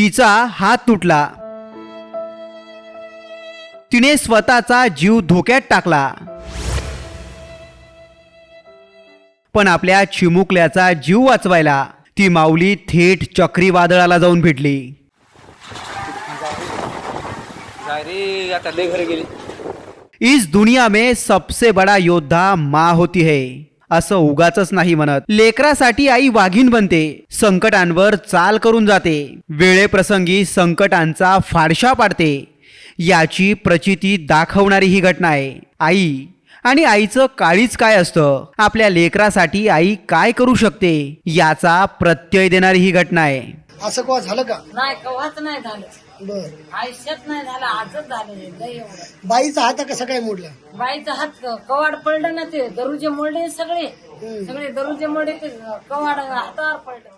तिचा हात तुटला. तिने स्वतःचा जीव धोक्यात टाकला. पण आपल्या चिमुकल्याचा जीव वाचवायला ती माऊली थेट चक्रीवादळाला जाऊन भेटली. इस दुनिया में सबसे बडा योद्धा माँ होती है. असं उगाच नाही म्हणत. लेकरासाठी आई वाघीण बनते. संकटांवर चाल करून जाते. वेळेप्रसंगी संकटांचा फाडशा पाडते. याची प्रचिती दाखवणारी ही घटना आहे. आई आणि आईचं काळीच काय असतं? आपल्या लेकरासाठी आई काय करू शकते? याचा प्रत्यय देणारी ही घटना आहे. असं झालं का? नाही नाही झालं. बर. आयुष्यात नाही झालं आजच झालं हे, लय एवढं. बाईचा हात कसं काय मोडला? बाईचा हात कवाड पडलं ना ते दरुजे मोडले सगळे. सगळे दरुजे मोडले ते कवाड हातावर पडलं.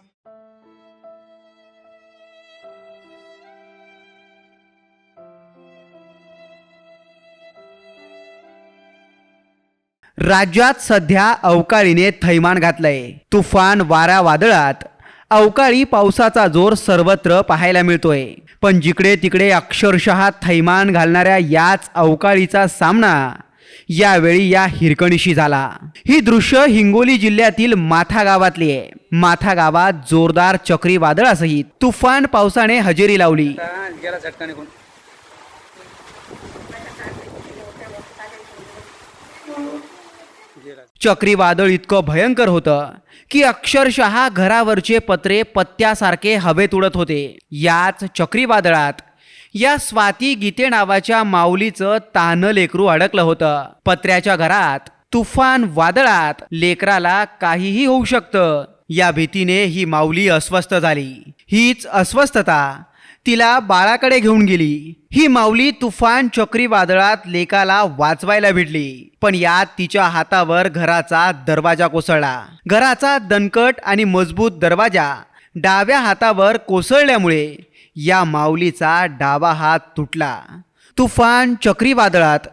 राज्यात सध्या अवकाळीने थैमान घातलंय. तुफान वारा वादळात अवकाळी पावसाचा जोर सर्वत्र पाहायला मिळतोय. पण जिकडे तिकडे अक्षरशः थैमान घालणाऱ्या याच अवकाळीचा सामना यावेळी या हिरकणीशी झाला. ही दृश्य हिंगोली जिल्ह्यातील माथा गावातली आहे. माथा गावात जोरदार चक्रीवादळासहित तुफान पावसाने हजेरी लावली. चक्रीवादळ इतकं भयंकर होतं की अक्षरशः घरावरचे पत्रे पत्त्यासारखे हवेत उडत होते. याच चक्रीवादळात या स्वाती गीते नावाच्या माऊलीचं तानं लेकरू अडकलं होतं. पत्र्याच्या घरात तुफान वादळात लेकराला काहीही होऊ शकतं. या भीतीने ही माऊली अस्वस्थ झाली. हीच अस्वस्थता तिला बाळाकडे घेऊन गेली. ही माऊली तुफान चक्रीवादळात लेकाला वाचवायला भिडली पण यात तिच्या हातावर घराचा दरवाजा कोसळला. घराचा दणकट आणि मजबूत दरवाजा डाव्या हातावर कोसळल्यामुळे या माऊलीचा डावा हात तुटला. तुफान चक्रीवादळात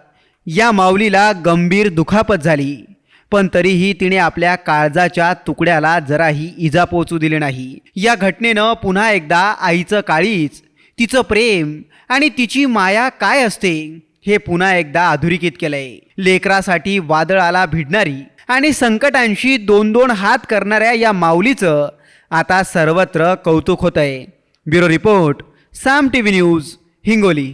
या माऊलीला गंभीर दुखापत झाली. पण तरीही तिने आपल्या काळजाच्या तुकड्याला जराही इजा पोचू दिली नाही. या घटनेनं पुन्हा एकदा आईचं काळीच तिचं प्रेम आणि तिची माया काय असते हे पुन्हा एकदा अधोरेखित केलंय. लेकरासाठी वादळाला भिडणारी आणि संकटांशी दोन दोन हात करणाऱ्या या माऊलीचं आता सर्वत्र कौतुक होतंय. Bureau report Saam TV news Hingoli.